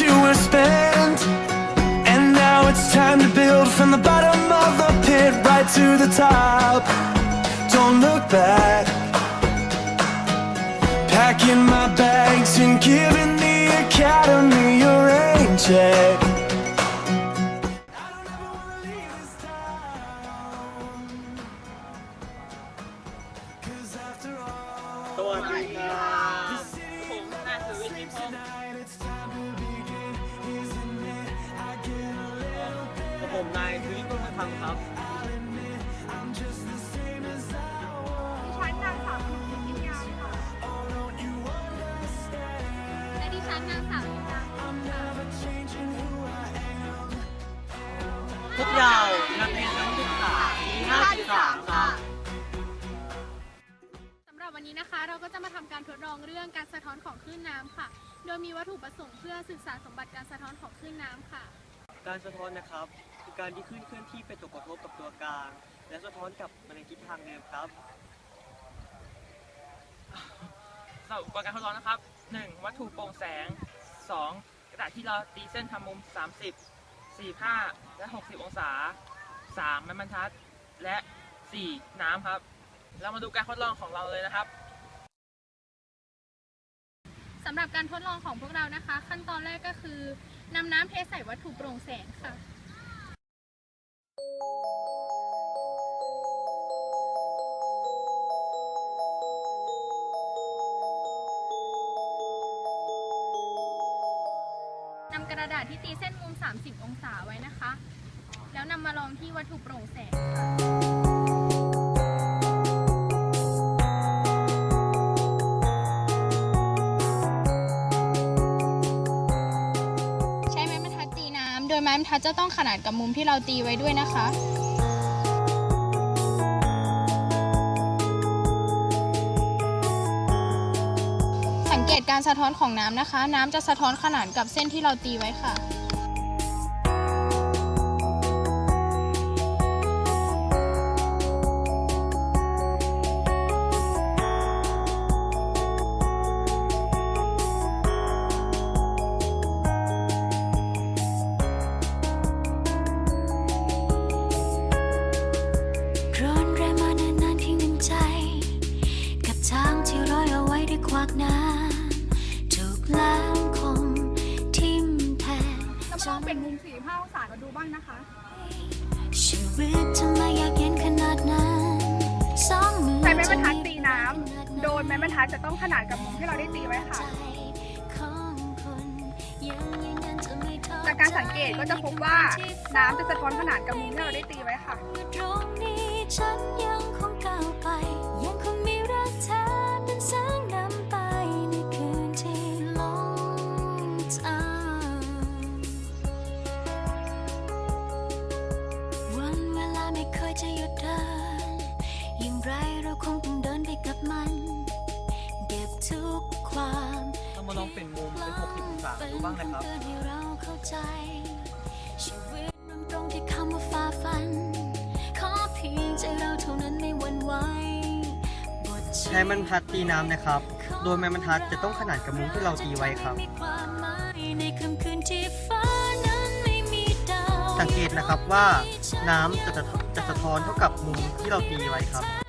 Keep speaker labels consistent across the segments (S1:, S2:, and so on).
S1: you were spent. And now it's time to build from the bottom of the pit right to the top. Don't look back. Packing my bags and giving the academy a rain check. The same as I was.
S2: ดิฉันนางสาวพิมพ์พิมยาค่ะ
S1: Oh, don't you understand?
S2: และดิฉันนางสาวลินดา
S1: I'm never changing who I am.
S3: พวกเรานักเรียนนักศึกษาปี53ครับ
S2: สำหรับวันนี้นะคะ เราก็จะมาทำการทดลองเรื่องการสะท้อนของคลื่นน้ำค่ะ โดยมีวัตถุประสงค์เพื่อศึกษาสมบัติการสะท้อนของคลื่นน้ำค่ะ
S3: การสะท้อนนะครับคือ การที่คลื่นเคลื่อนที่ไปตกกระทบกับตัวกลาง และสะท้อนกลับมาในทิศทางเดิมครับ
S4: สำหรับอุปกรณ์การทดลองนะครับ 1. วัตถุโปร่งแสง 2. กระดาษที่เราตีเส้นทำมุม 30 45 และ 60 องศา 3. ไม้บรรทัด และ 4. น้ำครับ เรามาดูการทดลองของเราเลยนะครับ
S2: สำหรับการทดลองของพวกเรานะคะ ขั้นตอนแรกก็คือนำน้ำเทใส่วัตถุโปร่งแสง นำกระดาษที่ตีเส้นมุม 30 องศาไว้นะคะ แล้วนำมาลองที่วัตถุโปร่งแสงค่ะใช้ไม้บรรทัดตีน้ำโดยไม้บรรทัดจะต้องขนาดกับมุมที่เราตีไว้ด้วยนะคะ สังเกตการสะท้อนของน้ำนะคะ น้ำจะสะท้อนขนานกับเส้นที่เราตีไว้ค่ะ
S5: ดู
S2: บ้างนะคะ
S5: ชีวิตทำไมอยากเย็นขนาดนั้นสองมือ
S2: ใช้ไม้บรรทัดตีน้ำโดยไม้บรรทัดจะต้องขนานกับมุมที่เราได้ตีไว้ค่ะ
S5: ของคุณยังยืนยันจะไม่ท้อ
S2: จากการสังเกตก็จะพบว่าน้ำจะสะท้อนขนานกับมุมที่เราได้ตีไว้ค่ะ
S5: อยู่ตรงนี้ฉันยังคงก้าวไป คงต้องเดินไปกับมัน เก็บทุกความ
S3: เรามาลองเปลี่ยนมุมเป็น60องศาดูบ้างนะครับ
S5: เพื่อให้เราเข้าใจ ชีวิตมันตรงที่คำว่าฝ่าฟัน ขอเพียงใจเราเท่านั้นไม่หวั่นไหวบท
S3: ใช้บรรทัดตีน้ำนะครับ โดยไม้บรรทัดจะต้องขนาดกับมุมที่เราตีไว้ครับ
S5: มีความหมายในค่ำคืนที่ฟ้านั้นไม่มีดาว
S3: สังเกตนะครับว่าน้ำจะจะจะสะท้อนเท่ากับมุมที่เราตีไว้ครับ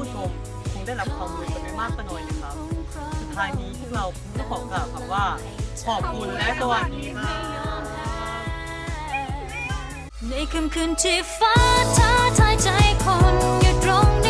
S3: ผู้ชมคงได้รับความรู้กันไม่มากก็น้อยนะครับ สุดท้ายนี้พวกเราต้องขอกล่าวคำว่า ขอบคุณและสวัสดีครับ
S5: ในค่ำคืนที่ฟ้าท้าทายใจคนอยู่ตรงนี้